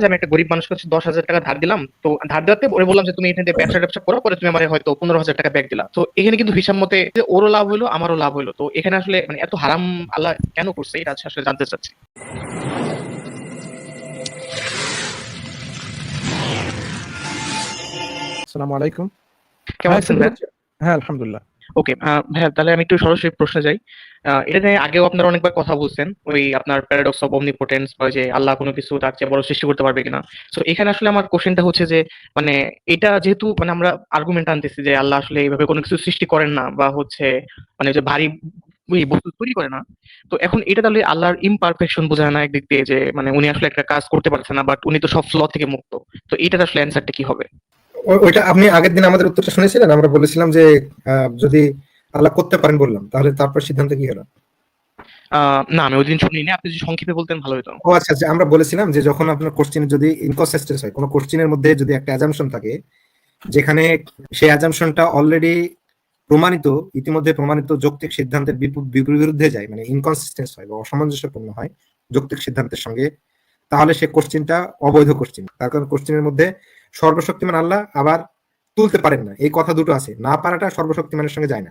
যে আমি একটা গরিব মানুষের কাছে দশ হাজার টাকা ধার দিলাম তো ধার দেওয়াতে ওরে বললাম যে তুমি এখানে দিয়ে ব্যবসা ট্যাবসা করো পরে তুমি আমার হয়তো পনেরো হাজার টাকা ব্যাক দিলা। তো এখানে কিন্তু হিসাব মতে যে ওরও লাভ হলো আমারও লাভ হলো তো এখানে আসলে মানে এত হারাম আল্লাহ কেন করছে এটা আসলে জানতে চাচ্ছি। আসসালামু আলাইকুম। কেমন আছেন ভাইয়া হ্যাঁ আলহামদুলিল্লাহ। ওকে ভাইয়া, তাহলে আমি একটু সরাসরি প্রশ্নে যাই। এটা নিয়ে আগেও আপনারা অনেকবার কথা বলছেন, ওই আপনার প্যারাডক্স অফ অমনিপোটেন্স বা যে আল্লাহ কোনো কিছু তার চেয়ে বড় সৃষ্টি করতে পারবে কিনা। তো এখানে আসলে আমার কোশ্চেনটা হচ্ছে যে মানে এটা যেহেতু মানে আমরা আর্গুমেন্ট আনতেছি যে আল্লাহ আসলে এইভাবে কোনো কিছু সৃষ্টি করেন না বা হচ্ছে মানে যে ভারী বস্তু তৈরি করে না। তো এখন এটা তাহলে আল্লাহর ইমপারফেকশন বোঝায় না একদিক দিয়ে যে মানে উনি আসলে একটা কাজ করতে পারছেন না বাট উনি তো সব ফ্ল থেকে মুক্ত। তো এটার আসলে অ্যান্সারটা কি হবে? ওইটা আপনি আগের দিন আমাদের উত্তরটা শুনেছিলেন? আমরা বলেছিলাম যে যদি আল্লাহ করতে পারেন বললাম তাহলে তারপর সিদ্ধান্ত কি হলো? না আমি ওই দিন শুনিনি আপনি যদি সংক্ষেপে বলতেন ভালো হতো ও আচ্ছা আচ্ছা আমরা বলেছিলাম যে যখন আপনার কোশ্চেন যদি ইনকনসিস্টেন্স হয় কোনো কোশ্চেনের মধ্যে যদি একটা অ্যাজামশন থাকে যেখানে সেই অ্যাজামশনটা অলরেডি প্রমাণিত ইতিমধ্যে প্রমাণিত যৌক্তিক সিদ্ধান্তের বিরুদ্ধে যায় মানে ইনকনসিস্টেন্স হয় বা অসামঞ্জস্যপূর্ণ হয় যৌক্তিক সিদ্ধান্তের সঙ্গে তাহলে সে কোশ্চেনটা অবৈধ কোশ্চেন তার কারণ কোশ্চেনের মধ্যে সর্বশক্তিমান আল্লাহ আবার তুলতে পারেন না। এই কথা দুটো আছে। না পারাটা সর্বশক্তিমানের সঙ্গে যায় না।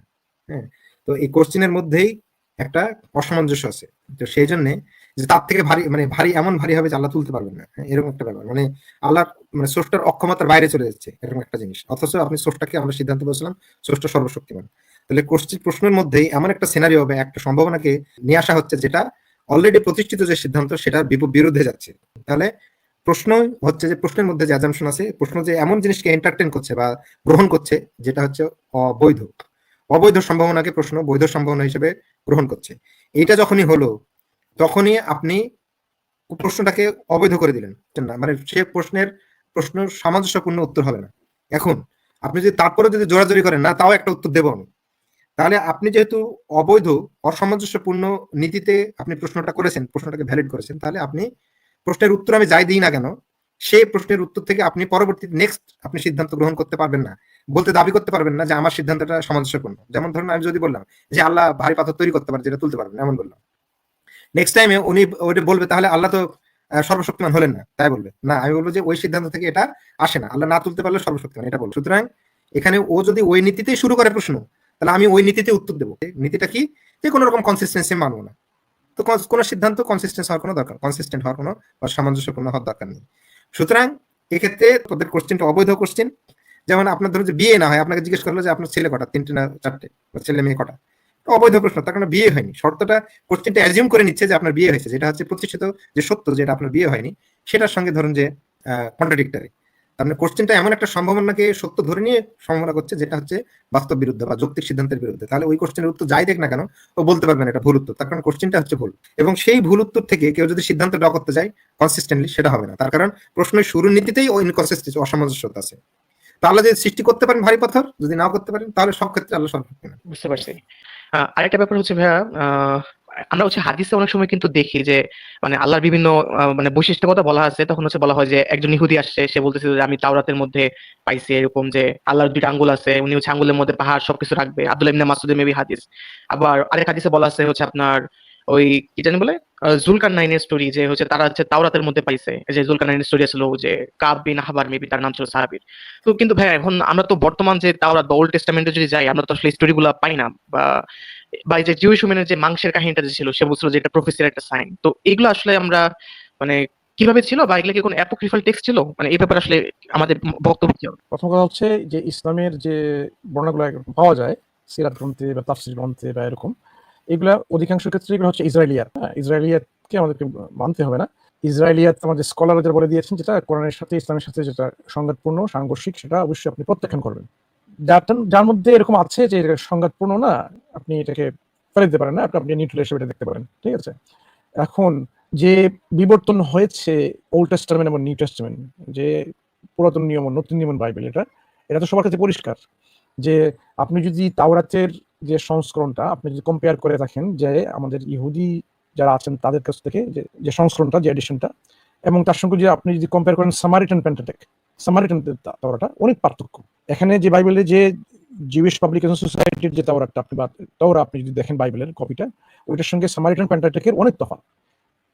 হ্যাঁ? তো এই কোশ্চেনের মধ্যেই একটা অসামঞ্জস্য আছে। তো সেই জন্যে যে তার থেকে ভারী মানে ভারী এমন ভারী হবে যে আল্লাহ তুলতে পারবেন না। হ্যাঁ, এরকম একটা ব্যাপার। মানে আল্লাহ মানে স্রষ্টার অক্ষমতার বাইরে চলে যাচ্ছে এরকম একটা জিনিস। অথচ আপনি স্রষ্টাকে আমরা সিদ্ধান্ত বলছিলাম স্রষ্টা সর্বশক্তিমান। তাহলে কোশ্চেন প্রশ্নের মধ্যেই এমন একটা সিনারিও হবে একটা সম্ভাবনাকে নিয়ে আসা হচ্ছে যেটা অলরেডি প্রতিষ্ঠিত যে সিদ্ধান্ত সেটার বিরুদ্ধে যাচ্ছে। তাহলে প্রশ্ন হচ্ছে যে, প্রশ্নের মধ্যে যে অ্যাজামশন আছে, প্রশ্ন যে এমন জিনিসকে এন্টারটেন করছে বা গ্রহণ করছে, যেটা হচ্ছে অবৈধ। অবৈধ সম্ভাবনাকে প্রশ্ন বৈধ সম্ভাবনা হিসেবে গ্রহণ করছে। এইটা যখনই হলো, তখনই আপনি প্রশ্নটাকে অবৈধ করে দিলেন। না মানে সে প্রশ্নের প্রশ্ন সামঞ্জস্যপূর্ণ উত্তর হবে না। এখন, আপনি যদি তারপরে যদি জোরাজোরি করেন, না, তাও একটা উত্তর দেবো আমি। তাহলে আপনি যেহেতু অবৈধ, অসামঞ্জস্যপূর্ণ নীতিতে আপনি প্রশ্নটা করেছেন, প্রশ্নটাকে ভ্যালিড করেছেন, তাহলে আপনি প্রশ্নের উত্তর আমি যাই দিই না কেন, সেই প্রশ্নের উত্তর থেকে আপনি পরবর্তী নেক্সট আপনি সিদ্ধান্ত গ্রহণ করতে পারবেন না। বলতে দাবি করতে পারবেন না যে আমার সিদ্ধান্তটা সামঞ্জস্যপূর্ণ। যেমন ধরুন আমি যদি বললাম যে আল্লাহ ভারী পাথর তৈরি করতে পারে, যেটা তুলতে পারবেন এমন বললাম। নেক্সট টাইমে উনি ওইটা বলবে, তাহলে আল্লাহ তো সর্বশক্তিমান হলেন না, তাই বলবে। না, আমি বলব যে ওই সিদ্ধান্ত থেকে এটা আসে না। আল্লাহ না তুলতে পারলে সর্বশক্তিমান, এটা বলব। সুতরাং এখানে ও যদি ওই নীতিতেই শুরু করে প্রশ্ন, তাহলে আমি ওই নীতিতে উত্তর দেবো। নীতিটা কি? যে কোনো রকম কনসিস্টেন্সি মানবো না। তো কোনো সিদ্ধান্ত কনসিস্টেন্স হওয়ার কোনো দরকার কনসিস্টেন্ট হওয়ার কোনো বা সামঞ্জস্যপূর্ণ হওয়ার দরকার নেই। সুতরাং এক্ষেত্রে তোদের কোশ্চেনটা অবৈধ কোশ্চেন যেমন আপনার ধরুন যে বিয়ে না হয়, আপনাকে জিজ্ঞেস করল যে আপনার ছেলে কটা, তিনটে না চারটে, বা ছেলে মেয়ে কটা? অবৈধ প্রশ্ন, তার কারণে বিয়ে হয়নি। শর্তটা কোশ্চেনটা অ্যাজিউম করে নিচ্ছে যে আপনার বিয়ে হয়েছে, যেটা হচ্ছে প্রতিষ্ঠিত যে সত্য যেটা আপনার বিয়ে হয়নি, সেটার সঙ্গে ধরুন যে কন্ট্রাডিক্টারি তার মানে কোশ্চেনটা এমন একটা সম্ভাবনাকে সত্য ধরে নিয়ে সম্ভাবনা করছে, যেটা হচ্ছে বাস্তব বিরুদ্ধে বা যৌক্তিক সিদ্ধান্তের বিরুদ্ধে। তাহলে ওই কোশ্চেনের উত্তর যাই দেখ না কেন, ও বলতে পারবে না এটা ভুল উত্তর। তার কারণ কোশ্চেনটা হচ্ছে ভুল। এবং সেই ভুল উত্তর থেকে কেউ যদি সিদ্ধান্ত ড্র করতে যায় কনসিস্টেন্টলি সেটা হবে না। তার কারণ প্রশ্নের শুরুর নীতিতেই ও ইনকনসিস্টেন্সি অসামঞ্জস্যতা আছে। তো আল্লাহ যদি সৃষ্টি করতে পারেন ভারী পাথর, যদি নাও করতে পারেন, তাহলে সব ক্ষেত্রে আল্লাহ সর্বশক্তিমান বুঝতে পারছি। আরেকটা ব্যাপার হচ্ছে ভাইয়া আমরা হচ্ছে হাদিসে অনেক সময় কিন্তু দেখি যে মানে আল্লাহর বিভিন্ন মানে বৈশিষ্ট্য কথা বলা আছে। তখন হচ্ছে বলা হয় যে, একজন ইহুদি আসছে, সে বলতেছে যে, আমি তাওরাতের মধ্যে পাইছি এরকম যে, আল্লাহর দুইটা আঙ্গুল আছে, উনি হচ্ছে আঙ্গুলের মধ্যে পাহাড় সবকিছু রাখবে। আব্দুল ইবনে মাসুদের মেবি হাদিস। আবার আরেক হাদিসে বলা আছে হচ্ছে আপনার ওই কি জানি বলে? জুলকার নাইনের স্টোরি যে হচ্ছে তারা হচ্ছে তাওরাতের মধ্যে পাইছে। যে জুলকার নাইনের স্টোরি ছিল যে কাব বিন হাবার মেবি তার নাম ছিল সাহাবির। তো কিন্তু ভাই, এখন আমরা তো বর্তমান যে তাওরাত বা ওল্ড টেস্টামেন্টে যদি যাই, আমরা তো আসলে স্টোরি গুলা পাই না। বা বা যে জিউস উমেনের যে মাংসের কাহিনীটা যে ছিল, সে বলছিল যে এটা প্রফেসির একটা সাইন তো এগুলো আসলে আমরা মানে কীভাবে ছিল বা এগুলো কি কোনো অ্যাপোক্রিফাল টেক্সট ছিল? মানে এই ব্যাপারে আসলে আমাদের বক্তব্য কি প্রথম কথা হচ্ছে যে ইসলামের যে বর্ণনাগুলো পাওয়া যায়, সিরাত গ্রন্থে বা তাফসির গ্রন্থে বা এরকম এগুলা অধিকাংশ ক্ষেত্রে এগুলো হচ্ছে ইসরায়েলিয়াত হ্যাঁ ইসরায়েলিয়াতকে আমাদেরকে মানতে হবে না। ইসরায়েলিয়াত আমাদের স্কলারদের বলে দিয়েছেন যেটা, কোরআনের সাথে, ইসলামের সাথে যেটা সংঘাতপূর্ণ, সাংঘর্ষিক, সেটা অবশ্যই আপনি প্রত্যাখ্যান করবেন। যার যার মধ্যে এরকম আছে যে সংঘাতপূর্ণ না, আপনি এটাকে ফেলে দিতে পারেন না, আপনি নিউট্রাল হিসেবে দেখতে পারেন, ঠিক আছে? এখন যে বিবর্তন হয়েছে ওল্ড টেস্টামেন্ট এবং নিউ টেস্টামেন্ট যে পুরাতন নিয়ম নতুন নিয়ম বাইবেল এটা এটা তো সবার কাছে পরিষ্কার যে আপনি যদি তাওরাতের যে সংস্করণটা আপনি যদি কম্পেয়ার করে রাখেন যে আমাদের ইহুদি যারা আছেন তাদের কাছ থেকে যে যে সংস্করণটা, যে এডিশনটা এবং তার সঙ্গে যে আপনি যদি কম্পেয়ার করেন সামারিটান প্যান্টাটেক সামারিটান তাওরাটা অনেক পার্থক্য। এখানে যে বাইবেলে যে জিউস পাবলিকেশন সোসাইটির যে তাওরাটা আপনি বা তাওরা আপনি যদি দেখেন বাইবেলের কপিটা ওইটার সঙ্গে সামারিটান প্যান্টাটেকের অনেক তফাৎ।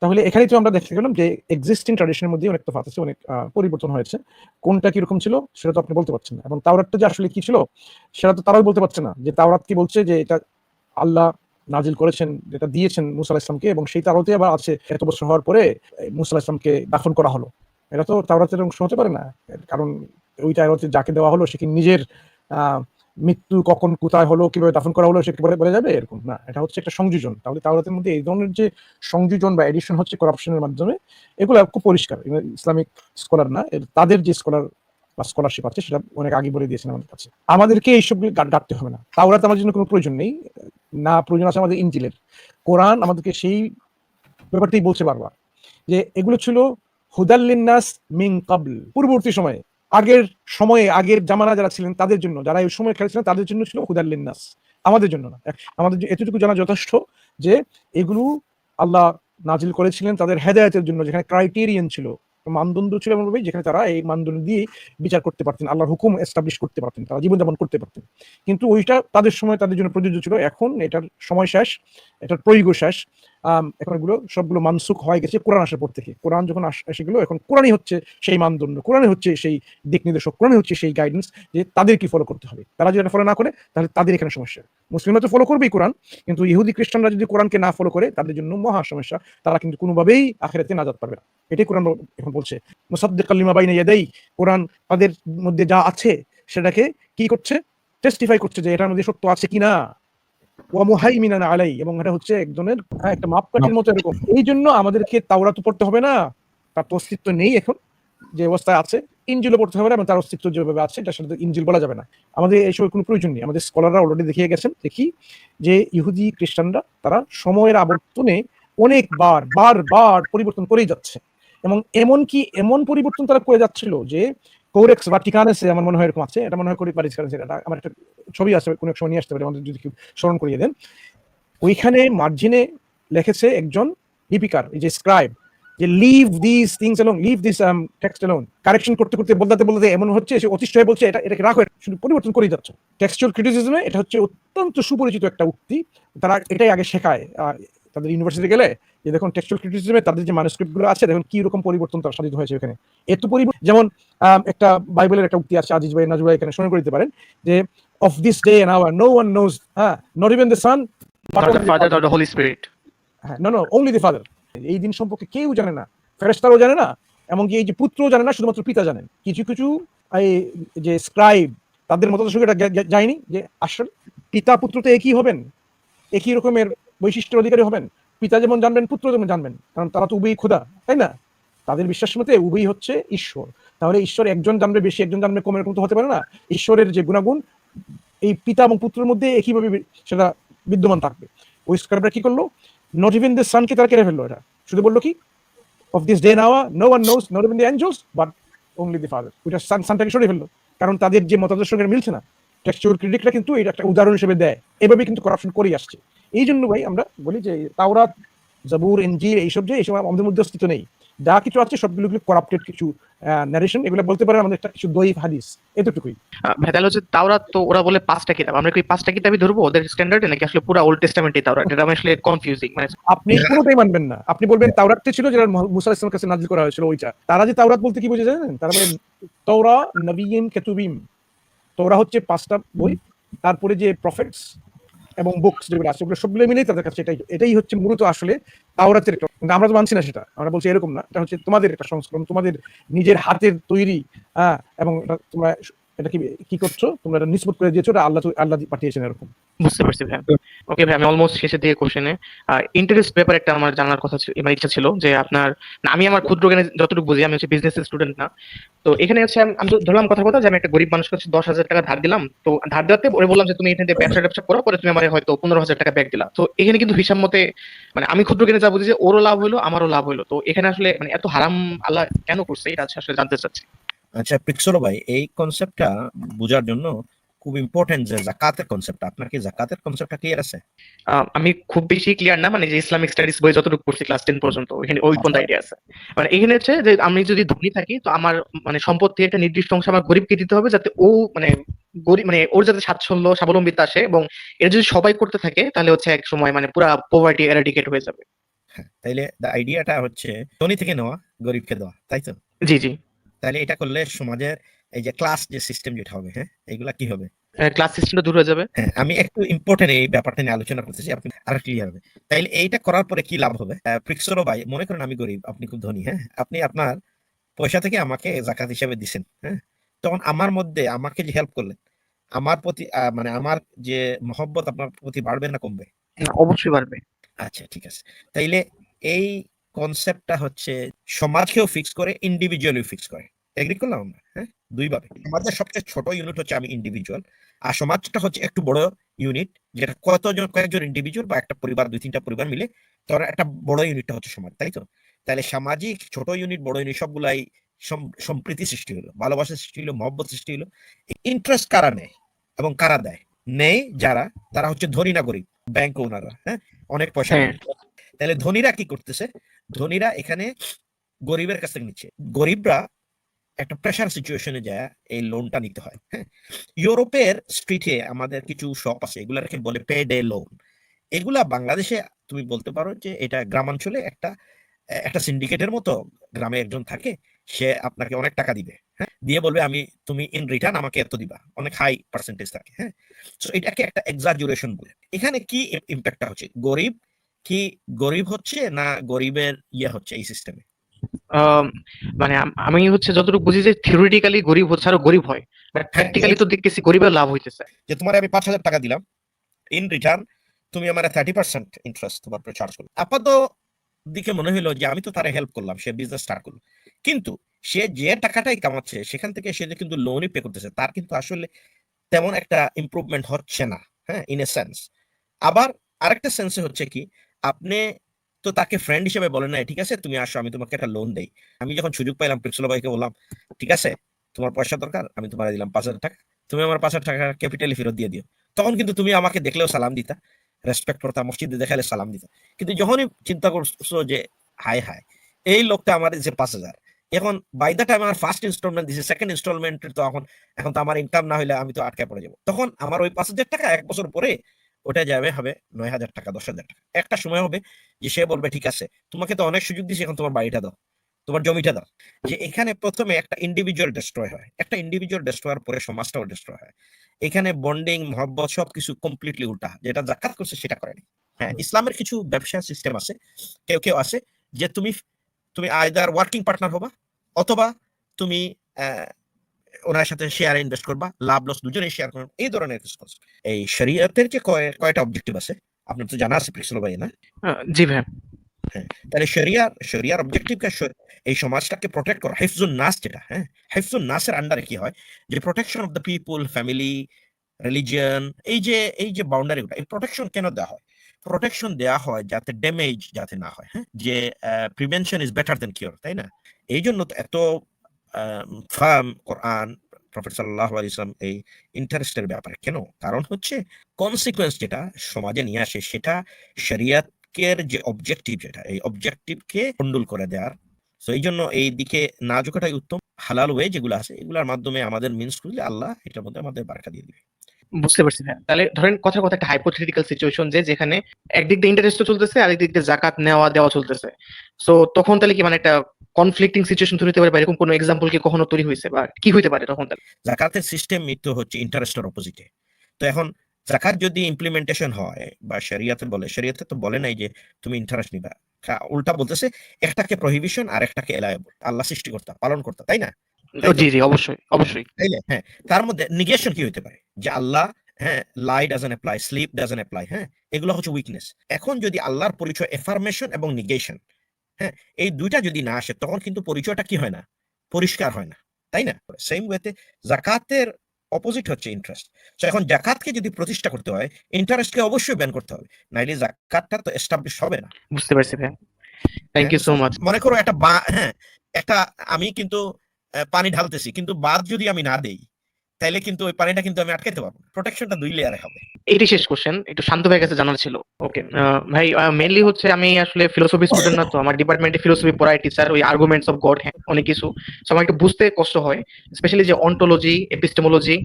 তাহলে এখানেই তো আমরা দেখতে গেলাম যে এক্সিস্টিং ট্র্যাডিশনের মধ্যে অনেক তফাৎ আছে, অনেক পরিবর্তন হয়েছে। কোনটা কীরকম ছিল সেটা তো আপনি বলতে পারছেন না। এবং তাওরাতটা যে আসলে কি ছিল, সেটা তো তারাও বলতে পারছে না। যে তাওরাত কি বলছে যে এটা আল্লাহ নাজিল করেছেন যেটা দিয়েছেন মুসা ইসলামকে এবং সেই তাওরাতে আবার আছে, এত বছর হওয়ার পরে মুসা ইসলামকে দাফন করা হলো। এটা তো তাওরাতের অংশ হতে পারে না। কারণ ওই তাওরাতে যাকে দেওয়া হলো, সে কি নিজের মৃত্যু কখন কোথায় হলো, কীভাবে দাফন করা হলো সেটা বলে বলে যাবে এরকম? না, এটা হচ্ছে একটা সংযোজন। তাহলে তাওরাতের মধ্যে এই ধরনের যে সংযোজন বা এডিশন হচ্ছে করাপশনের মাধ্যমে, এগুলো খুব পরিষ্কার। ইসলামিক স্কলার না তাদের যে স্কলার বা স্কলারশিপ আছে, সেটা অনেক আগে বলে দিয়েছেন আমাদের কাছে। আমাদেরকে এইসব ডাকতে হবে না। তাওরাত আমাদের জন্য কোনো প্রয়োজন নেই। না প্রয়োজন আছে আমাদের ইঞ্জিলের কোরআন আমাদেরকে সেই ব্যাপারটাই বলছে বারবার যে এগুলো ছিল হুদাল্লিনাস মিং কাবল পূর্ববর্তী সময়ে আগের সময়ে, আগের জামানা যারা ছিলেন তাদের জন্য, যারা এই সময় খেলেছিলেন তাদের জন্য ছিল হুদাল্লিনাস আমাদের জন্য না। আমাদের এতটুকু জানা যথেষ্ট যে এগুলো আল্লাহ নাজিল করেছিলেন তাদের হেদায়তের জন্য, যেখানে ক্রাইটেরিয়ান ছিল, মানদণ্ড ছিল এমনভাবে যেখানে তারা এই মানদণ্ড দিয়ে বিচার করতে পারতেন, আল্লাহর হুকুম এস্টাবলিশ করতে পারতেন, তারা জীবনযাপন করতে পারতেন। কিন্তু ওইটা তাদের সময় তাদের জন্য প্রযোজ্য ছিল। এখন এটার সময় শেষ, এটার প্রয়োগ শেষ। এখন এগুলো সবগুলো মানসুখ হয়ে গেছে কোরআন আসার পর থেকে। কোরআন যখন আস- গেলো, এখন কোরআনই হচ্ছে সেই মানদণ্ড। কোরআনই হচ্ছে সেই দিক নির্দেশক। কোরআনই হচ্ছে সেই গাইডেন্স যে তাদের কি ফলো করতে হবে। তারা যদি ফলো না করে, তাহলে তাদের এখানে সমস্যা। মুসলিমরা তো ফলো করবেই কোরআন, কিন্তু ইহুদি, খ্রিস্টানরা যদি কোরআনকে না ফলো করে, তাদের জন্য মহা সমস্যা। তারা কিন্তু কোনোভাবেই আখেরাতে না নাজাত পারবে না। এটাই কোরআন এখন বলছে। মুসাদ্দিক কাল্লিমা বাইনা ইয়াদাই, কোরআন তাদের মধ্যে যা আছে, সেটাকে কি করছে? টেস্টিফাই করছে যে এটার মধ্যে সত্য আছে কিনা। ওয়া মুহাইমিনান আলাই এবং এটা হচ্ছে একজনের হ্যাঁ, একটা মাপকাঠির মতো এরকম। এই জন্য আমাদেরকে তাওরাত পড়তে হবে না তার তো অস্তিত্ব নেই এখন যে অবস্থায় আছে। ইঞ্জিলও পড়তে হবে না এবং তার অস্তিত্ব যেভাবে আছে এটার সাথে ইঞ্জিল বলা যাবে না। আমাদের এইসবের কোনো প্রয়োজন নেই। আমাদের স্কলাররা অলরেডি দেখিয়ে গেছেন দেখি যে ইহুদি খ্রিস্টানরা তারা সময়ের আবর্তনে অনেকবার বার বার পরিবর্তন করেই যাচ্ছে। এবং এমন কি এমন পরিবর্তন তারা করে যাচ্ছিল যে কোরেক্স বা টিকানেসে আমার মনে হয় এরকম আছে। এটা মনে হয় কোরিক পারিস এটা। আমার একটা ছবি আছে, কোনো সময় নিয়ে আসতে পারে, আমাদের যদি স্মরণ করিয়ে দেন। ওইখানে মার্জিনে লিখেছে একজন লিপিকার এই যে স্ক্রাইব যে leave this things alone leave this text alone correction করতে করতে বদলাতে বদলাতে এমন হচ্ছে, সে অতিষ্ঠ হয়ে বলছে, এটা, এটাকে রাখো শুধু পরিবর্তন করে যাচ্ছে। টেক্সচুয়াল ক্রিটিসিজমে এটা হচ্ছে অত্যন্ত সুপরিচিত একটা উক্তি। তারা এটাই আগে শেখায় তাদের ইউনিভার্সিটি গেলে যে দেখুন টেক্সচুয়াল ক্রিটিসিজমে তাদের যে মানুস্ক্রিপ্টগুলো আছে দেখুন কি রকম পরিবর্তন তার সাধিত হয়েছে ওখানে এত পরিবর্তন যেমন একটা বাইবেলের একটা উক্তি আছে আজিজ ভাই নাজু ভাই এখানে স্মরণ করে দিতে পারেন যে of this day and hour no one knows হ্যাঁ not even the son father the holy spirit হ্যাঁ নো নো অনলি ফাদার এই দিন সম্পর্কে কেউ জানে না ফেরেস্তারও জানে না এমনকি এই যে পুত্রও জানে না শুধুমাত্র পিতা জানেন। কিছু কিছু এই যে স্ক্রাইব তাদের মতো সঙ্গে এটা যায়নি যে আসলে পিতা পুত্র তো একই হবেন একই রকমের বৈশিষ্ট্যের অধিকারী হবেন। পিতা যেমন জানবেন, পুত্র যেমন জানবেন। কারণ তারা তো উভয়ই খোদা তাই না? তাদের বিশ্বাস মতে উভয়ই হচ্ছে ঈশ্বর। তাহলে ঈশ্বর একজন জানবে বেশি, একজন জানবে কম, এরকম তো হতে পারে না? ঈশ্বরের যে গুণাগুণ, এই পিতা এবং পুত্রের মধ্যে একইভাবে সেটা বিদ্যমান থাকবে। ওই স্ক্রাইবরা কি করল? নট ইভেন দ্য সানকে তারা কেড়ে ফেলল এটা শুধু বলল কি? অফ দিস ডে নাওয়া no one knows not even the angels but only the father ওইটা সান সানটাকে সরিয়ে ফেলল। কারণ তাদের যে মতাদর্শের সঙ্গে মিলছে না। টেক্সচুয়াল ক্রিটিকরা কিন্তু এটা একটা উদাহরণ হিসেবে দেয়। এভাবে কিন্তু করাপশন করেই আসছে। এই জন্য ভাই আমরা বলি যে তাওরাত জাবুর এনজির এইসব যে এইসব আমাদের মধ্যে অস্তিত্ব নেই। যা কিছু আছে সবগুলো করাপ্টেড কিছু ন্যারেশন এগুলো বলতে পারেন আমাদের একটা কিছু দই হাদিস। এতটুকুই। ভেতাল হচ্ছে তাওরাত তো ওরা বলে পাঁচটা কিতাব। আমরা কি ওই পাঁচটা কিতাবই ধরবো? ওদের স্ট্যান্ডার্ডে নাকি আসলে পুরো ওল্ড টেস্টামেন্টই তাওরাত? এটা আসলে কনফিউজিং মানে আপনি কোনোটাই মানবেন না। আপনি বলবেন তাওরাতটি ছিল যেটা মুসা ইসলামের কাছে নাজিল করা হয়েছিল ওইটা। তারা যে তাওরাত বলতে কি বুঝে জানেন তারা মানে তৌরা নবীন কেতুবিম। তোরা হচ্ছে পাঁচটা বই, তারপরে যে প্রফেটস এবং বুকস যেগুলো আছে, ওগুলো সবগুলো মিলেই তাদের কাছে এটাই এটাই হচ্ছে মূলত আসলে তাওরাতের একটা আমরা তো মানছি না সেটা, আমরা বলছি এরকম না, এটা হচ্ছে তোমাদের একটা সংস্করণ, তোমাদের নিজের হাতের তৈরি হ্যাঁ এবং তোমরা এটা কি কি করছ? তোমরা এটা নিষ্পত করে দিয়েছ, এটা আল্লাহ আল্লাহ পাঠিয়েছেন এরকম। বুঝতে পারছি ভাই ওকে ভাই আমি অলমোস্ট শেষের দিকে কোশ্চেনে ইন্টারেস্ট ব্যাপারে একটা আমার জানার কথা ছিল আমার ইচ্ছা ছিল যে আপনার আমি আমার ক্ষুদ্র জ্ঞানে যতটুকু বুঝি, আমি হচ্ছে বিজনেস স্টুডেন্ট না। তো এখানে হচ্ছে আমি ধরলাম কথা কথা যে আমি একটা গরিব মানুষকে হচ্ছে দশ হাজার টাকা ধার দিলাম। তো ধার দেওয়াতে ওরে বললাম যে তুমি এখানে ব্যবসা ট্যাবসা করো, পরে তুমি আমার হয়তো পনেরো হাজার টাকা ব্যাগ দিলা। তো এখানে কিন্তু হিসাব মতে মানে আমি ক্ষুদ্র জ্ঞানে যা বুঝি যে ওরও লাভ হলো আমারও লাভ হলো তো এখানে আসলে মানে এত হারাম আল্লাহ কেন করছে? এটা আসলে জানতে চাচ্ছি। আচ্ছা পিক্সেল ভাই এই কনসেপ্টটা বোঝার জন্য খুব ইম্পর্টেন্ট যে জাকাতের কনসেপ্টটা আপনার কি জাকাতের কনসেপ্টটা ক্লিয়ার আছে? আমি খুব বেশি ক্লিয়ার না মানে যে ইসলামিক স্টাডিজ বই যতটুকু পড়ছি ক্লাস টেন পর্যন্ত ওইখানে ওই পর্যন্ত আইডিয়া আছে। মানে এখানে হচ্ছে যে আমি যদি ধনী থাকি তো আমার মানে সম্পত্তি একটা নির্দিষ্ট অংশ আমার গরিবকে দিতে হবে যাতে ও মানে গরিব মানে ওর যাতে স্বাচ্ছন্দ্য স্বাবলম্বিতা আসে এবং এটা যদি সবাই করতে থাকে তাহলে হচ্ছে এক সময় মানে পুরা পোভার্টি এরাডিকেট হয়ে যাবে। হ্যাঁ তাইলে আইডিয়াটা হচ্ছে ধনী থেকে নেওয়া গরিবকে দেওয়া তাই তো? জি জি। তাহলে এটা করলে সমাজের এই যে ক্লাস যে সিস্টেম যেটা হবে হ্যাঁ? এগুলা কি হবে? ক্লাস সিস্টেমটা দূর হয়ে যাবে। হ্যাঁ আমি একটু ইম্পর্টেন্ট এই ব্যাপারটা নিয়ে আলোচনা করতেছি আপনি আর ক্লিয়ার হবে। তাইলে এইটা করার পরে কি লাভ হবে? প্রিক্সরো ভাই মনে করেন আমি গরিব আপনি খুব ধনী হ্যাঁ? আপনি আপনার পয়সা থেকে আমাকে জাকাত হিসাবে দিছেন হ্যাঁ? তখন আমার মধ্যে আমাকে যে হেল্প করলেন আমার প্রতি মানে আমার যে মহব্বত আপনার প্রতি বাড়বে না কমবে? না, অবশ্যই বাড়বে। আচ্ছা ঠিক আছে। তাইলে এই কনসেপ্টটা হচ্ছে সমাজকেও ফিক্স করে ইন্ডিভিজুয়ালিও ফিক্স করে। এগ্রি করলাম আমরা হ্যাঁ? দুইভাবে। আমাদের সবচেয়ে ছোট ইউনিট হচ্ছে আমি ইন্ডিভিজুয়াল আর সমাজটা হচ্ছে একটু বড় ইউনিট যেটা কতজন কয়েকজন ইন্ডিভিজুয়াল বা একটা পরিবার দুই তিনটা পরিবার মিলে তোর একটা বড় ইউনিটটা হচ্ছে সমাজ তাই তো? তাহলে সামাজিক ছোট ইউনিট বড় ইউনিট সবগুলাই সম্প্রীতি সৃষ্টি হলো ভালোবাসা সৃষ্টি হলো মহব্বত সৃষ্টি হলো। ইন্টারেস্ট কারা নেয় এবং কারা দেয়? নেই যারা তারা হচ্ছে ধনী না গরিব ব্যাংক ওনাররা হ্যাঁ? অনেক পয়সা হ্যাঁ। তাহলে ধনীরা কি করতেছে? ধনীরা এখানে গরিবের কাছ থেকে নিচ্ছে। গরিবরা একটা প্রেশার সিচুয়েশনে যায়, এই লোনটা নিতে হয় হ্যাঁ? ইউরোপের স্ট্রিটে আমাদের কিছু শপ আছে এগুলাকে বলে পে ডে লোন এগুলা বাংলাদেশে তুমি বলতে পারো যে এটা গ্রামাঞ্চলে একটা একটা সিন্ডিকেটের মতো গ্রামে একজন থাকে, সে আপনাকে অনেক টাকা দিবে হ্যাঁ? দিয়ে বলবে, আমি, তুমি ইন রিটার্ন আমাকে এত দিবা। অনেক হাই পার্সেন্টেজ থাকে হ্যাঁ? তো এটাকে একটা এক্সাজুরেশন বলে। এখানে কি ইম্প্যাক্টটা হচ্ছে? গরিব কি গরিব হচ্ছে না গরিবের ইয়ে হচ্ছে এই সিস্টেমে মানে আমি হচ্ছে যতটুকু বুঝি যে থিওরিটিক্যালি গরিব হচ্ছে আরও গরিব হয়। বাট প্র্যাকটিক্যালি তো দেখতেছি গরিবের লাভ হইতেছে। যে তোমার আমি পাঁচ হাজার টাকা দিলাম ইন রিটার্ন তুমি আমার থার্টি পার্সেন্ট ইন্টারেস্ট তোমার উপরে চার্জ করল। আপাতত দিকে মনে হলো যে আমি তো তারা হেল্প করলাম সে বিজনেস স্টার্ট করল। কিন্তু সে যে টাকাটাই কামাচ্ছে সেখান থেকে সে যে কিন্তু লোনই পে করতেছে তার কিন্তু আসলে তেমন একটা ইমপ্রুভমেন্ট হচ্ছে না হ্যাঁ ইন এ সেন্স আবার আরেকটা সেন্সে হচ্ছে কি আপনি তো তাকে ফ্রেন্ড হিসেবে বলেন না ঠিক আছে, তুমি আসো, আমি তোমাকে একটা লোন দেই। আমি যখন সুযোগ পাইলাম প্রিক্সুল ভাইকে বললাম, ঠিক আছে, তোমার পয়সা দরকার, আমি তোমার দিলাম পাঁচ হাজার টাকা, তুমি আমার পাঁচ হাজার টাকা ক্যাপিটালি ফেরত দিয়ে দিও। তখন কিন্তু তুমি আমাকে দেখলেও সালাম দিতা রেসপেক্ট করতা, মসজিদে দেখালে সালাম দিতা। কিন্তু যখনই চিন্তা করছ যে হাই হাই এই লোকটা আমার যে পাঁচ হাজার, এখন বাই দ্য টাইম আমার ফার্স্ট ইনস্টলমেন্ট দিছে সেকেন্ড ইনস্টলমেন্ট তো এখন এখন তো আমার ইনকাম না হলে আমি তো আটকে পড়ে যাব। তখন আমার ওই পাঁচ হাজার টাকা এক বছর পরে ওটা যাবে হবে নয় হাজার টাকা দশ হাজার টাকা। একটা সময় হবে যে সে বলবে ঠিক আছে তোমাকে তো অনেক সুযোগ দিছি এখন তোমার বাড়িটা দাও তোমার জমিটা দাও। যে এখানে প্রথমে একটা ইন্ডিভিজুয়াল ডিস্ট্রয় হয় একটা ইন্ডিভিজুয়াল ডিস্ট্রয়ার পরে সমাজটাও ডিস্ট্রয় হয়। এখানে বন্ডিং মহব্বত সবকিছু কমপ্লিটলি উল্টা যেটা জাকাত করছে সেটা করেনি। হ্যাঁ ইসলামের কিছু ব্যবসা সিস্টেম আছে কেউ কেউ আছে যে তুমি তুমি আয়দার ওয়ার্কিং পার্টনার হবা অথবা তুমি আহ, ওনার সাথে শেয়ার ইনভেস্ট করবা লাভ লস দুজনেই শেয়ার করবে এই ধরনের এই শরীয়তের যে কয়টা অবজেক্টিভ আছে আপনার তো জানা আছে প্রিক্সল ভাই না? জি ভাই। তাহলে শরিয়ার শরিয়ার অবজেক্টিভ এই সমাজটাকে প্রোটেক্ট করা হেফজুন নাস যেটা হ্যাঁ হেফজুন নাসের আন্ডারে কি হয়? যে protection of the people family religion এই যে এই যে বাউন্ডারি এই প্রোটেকশন কেন দেওয়া হয়? প্রোটেকশন দেওয়া হয় যাতে ড্যামেজ যাতে না হয় হ্যাঁ যে prevention is better than cure তাই না? এই জন্য তো এত ফার্ম কোরআন, প্রফেট সাল্লাহ ইসলাম এই ইন্টারেস্টের ব্যাপারে। কেন? কারণ হচ্ছে কনসিকুয়েন্স যেটা সমাজে নিয়ে আসে সেটা শরিয়াত এর যে অবজেক্টিভ যেটা, এই অবজেক্টিভকে কন্ডুল করে দেওয়ার তো এই জন্য এই দিকে না ঝোঁকাটাই উত্তম। হালাল ওয়ে যেগুলো আছে, এগুলোর মাধ্যমে আমাদের মিনস করলে আল্লাহ এটার মধ্যে আমাদের বারকা দিয়ে দিবে। বুঝতে পারছি ভাই তাহলে ধরেন কথা কথা একটা হাইপোথেটিক্যাল সিচুয়েশন যে যেখানে একদিক দিয়ে ইন্টারেস্ট চলতেছে আরেক দিক দিয়ে জাকাত নেওয়া দেওয়া চলতেছে। সো তখন তাহলে কি মানে একটা কনফ্লিক্টিং সিচুয়েশন তৈরি হতে পারে বা এরকম কোনো এক্সাম্পল কি কখনো তৈরি হয়েছে বা কি হইতে পারে তখন জাকাতের সিস্টেম তো হচ্ছে ইন্টারেস্টের অপোজিটে তো এখন জাকাত যদি ইমপ্লিমেন্টেশন হয় বা শরিয়াতে বলে শরিয়াতে তো বলে নাই যে তুমি ইন্টারেস্ট নিবা। উল্টা বলতেছে একটাকে প্রহিবিশন আর একটাকে এলায়েবল আল্লাহ সৃষ্টিকর্তা পালন করতা তাই না জি জি অবশ্যই অবশ্যই। তাইলে হ্যাঁ তার মধ্যে নিগেশন কি হতে পারে? যে আল্লাহ হ্যাঁ lie doesn't apply sleep doesn't apply হ্যাঁ এগুলো হচ্ছে উইকনেস এখন যদি আল্লাহর পরিচয় এফার্মেশন এবং নিগেশন হ্যাঁ এই দুইটা যদি না আসে তখন কিন্তু পরিচয়টা কি হয় না? পরিষ্কার হয় না তাই না? সেম ওয়েতে জাকাতের অপোজিট হচ্ছে ইন্টারেস্ট তো এখন জাকাতকে যদি প্রতিষ্ঠা করতে হয় ইন্টারেস্টকে অবশ্যই ব্যান করতে হবে নাইলে জাকাতটা তো এস্টাবলিশ হবে না। বুঝতে পারছি ভাই। থ্যাংক ইউ সো মাচ মনে করো একটা বা হ্যাঁ একটা আমি কিন্তু পানি ঢালতেছি কিন্তু বাদ যদি আমি না দেই তাইলে কিন্তু ওই পানিটা কিন্তু আমি আটকাইতে পারব প্রোটেকশনটা দুই লেয়ারে হবে। এইটাই শেষ কোশ্চেন একটু শান্ত ভাইয়ের কাছে জানার ছিল। ওকে ভাই মেইনলি হচ্ছে আমি আসলে ফিলোসফি স্টুডেন্ট না তো আমার ডিপার্টমেন্টে ফিলোসফি পড়ায় টিচার ওই আর্গুমেন্টস অফ গড হ্যাঁ অনেক কিছু। সো আমার একটু বুঝতে কষ্ট হয় স্পেশালি যে অন্টোলজি এপিস্টেমোলজি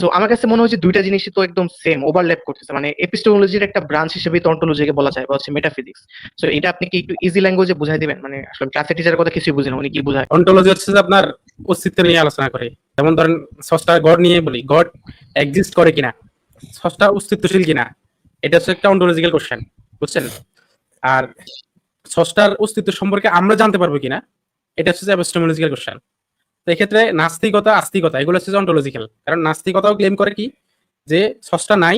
সো আমার কাছে মনে হচ্ছে দুইটা জিনিসই তো একদম সেম ওভারল্যাপ করতেছে। মানে এপিস্টেমোলজির একটা ব্রাঞ্চ হিসেবে তো অন্টোলজিকে বলা যায় বা হচ্ছে মেটাফিজিক্স সো এটা আপনি কি একটু ইজি ল্যাঙ্গুয়েজে বুঝাই দিবেন? মানে আসলে ক্লাসের টিচারের কথা কিছুই বুঝি না উনি কি বুঝায়? অন্টোলজি হচ্ছে আপনার অস্তিত্ব নিয়ে আলোচনা করে। যেমন ধরেন ষষ্ঠা গড নিয়ে বলি, গড এক্সিস্ট করে কিনা ষষ্ঠা অস্তিত্বশীল কিনা, এটা হচ্ছে একটা অন্টোলজিক্যাল কোশ্চেন বুঝছেন? আর ষষ্ঠার অস্তিত্ব সম্পর্কে আমরা জানতে পারব কিনা, এটা হচ্ছে যে এপিস্টেমোলজিক্যাল কোশ্চেন তো এক্ষেত্রে নাস্তিকতা, আস্তিকতা, এগুলো হচ্ছে অন্টোলজিক্যাল কারণ নাস্তিকতাও ক্লেম করে কি? যে ষষ্ঠা নাই,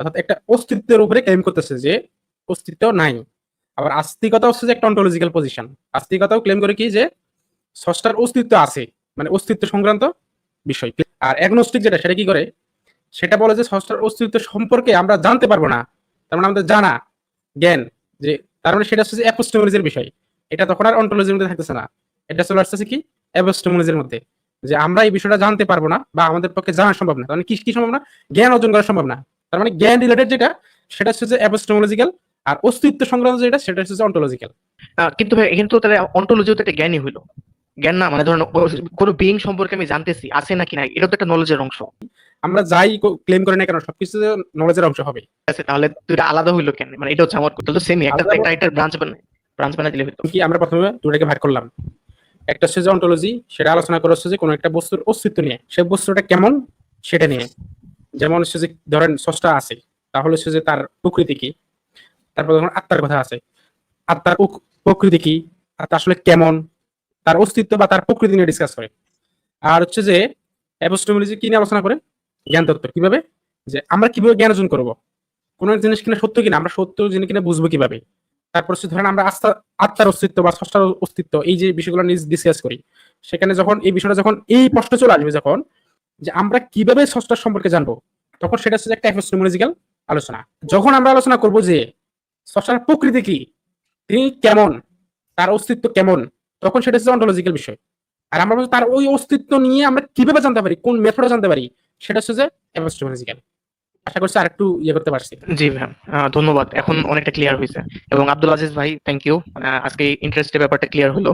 অর্থাৎ একটা অস্তিত্বের উপরে ক্লেম করতেছে যে অস্তিত্ব নাই। আবার আস্তিকতা হচ্ছে যে একটা অন্টোলজিক্যাল পজিশন আস্তিকতাও ক্লেম করে কি? যে ষষ্ঠার অস্তিত্ব আছে মানে অস্তিত্ব সংক্রান্ত বিষয়। আর অ্যাগনোস্টিক যেটা, সেটা কি করে? সেটা বলে যে ষষ্ঠার অস্তিত্ব সম্পর্কে আমরা জানতে পারব না। তার মানে আমাদের জানা, জ্ঞান, যে তার মানে সেটা হচ্ছে অ্যাপোস্টেমোলজির বিষয়। এটা তখন আর অন্টোলজির মধ্যে থাকতেছে না। এটা চলে আসতেছে কি? অ্যাপোস্টেমোলজির মধ্যে। যে আমরা এই বিষয়টা জানতে পারব না বা আমাদের পক্ষে জানা সম্ভব না। মানে কি কি সম্ভব না? জ্ঞান অর্জন করা সম্ভব না। তার মানে জ্ঞান রিলেটেড যেটা, সেটা হচ্ছে অ্যাপোস্টেমোলজিক্যাল আর অস্তিত্ব সংক্রান্ত যেটা, সেটা হচ্ছে অন্টোলজিক্যাল কিন্তু ভাই, এখানে তো তাহলে অন্টোলজিও তো একটা জ্ঞানই হইল। জ্ঞান না মানে ধরুন কোনো বিং সম্পর্কে আমি জানতেছি আছে নাকি নাই এটা তো একটা নলেজের অংশ। আমরা যাই ক্লেম করি না কেন সবকিছু নলেজের অংশ হবে আছে তাহলে দুইটা আলাদা হইল কেন? মানে এটা হচ্ছে আমার তো সেমই একটা একটা একটা ব্রাঞ্চ ব্রাঞ্চ বানাই দিলে কি আমরা প্রথমে দুটাকে ভাগ করলাম। একটা হচ্ছে যে অন্টোলজি সেটা আলোচনা করা হচ্ছে যে কোনো একটা বস্তুর অস্তিত্ব নিয়ে সেই বস্তুটা কেমন সেটা নিয়ে। যেমন হচ্ছে যে ধরেন স্রষ্টা আছে তাহলে হচ্ছে যে তার প্রকৃতি কি? তারপর ধরুন আত্মার কথা আছে আত্মার প্রকৃতি কি? আত্মা আসলে কেমন? তার অস্তিত্ব বা তার প্রকৃতি নিয়ে ডিসকাস করে। আর হচ্ছে যে, অ্যাপোস্টোমোলজি কি নিয়ে আলোচনা করে? জ্ঞান তত্ত্ব। কীভাবে? যে আমরা কীভাবে জ্ঞান অর্জন করব? কোনো জিনিস কিনা সত্য কিনা, আমরা সত্য জিনিস কিনা বুঝব কীভাবে? তারপর হচ্ছে ধরেন আমরা আস্থা, আত্মার অস্তিত্ব বা ষষ্ঠার অস্তিত্ব, এই যে বিষয়গুলো নিয়ে ডিসকাস করি, সেখানে যখন, এই বিষয়টা যখন, এই প্রশ্ন চলে আসবে যখন, যে আমরা কীভাবে ষষ্ঠার সম্পর্কে জানব? তখন সেটা হচ্ছে একটা এপিস্টেমোলজিক্যাল আলোচনা। যখন আমরা আলোচনা করব যে ষষ্ঠার প্রকৃতি কি, তিনি কেমন, তার অস্তিত্ব কেমন তখন সেটা হচ্ছে অন্টোলজিক্যাল বিষয়। আর আমরা তার ওই অস্তিত্ব নিয়ে আমরা কীভাবে জানতে পারি, কোন মেথডে জানতে পারি, সেটা হচ্ছে যে আশা করছি আরেকটু ইয়ে করতে পারছি। জি ম্যাম ধন্যবাদ। এখন অনেকটা ক্লিয়ার হয়েছে। এবং আব্দুল আজিজ ভাই থ্যাংক ইউ আজকে ইন্টারেস্টের ব্যাপারটা ক্লিয়ার হলো।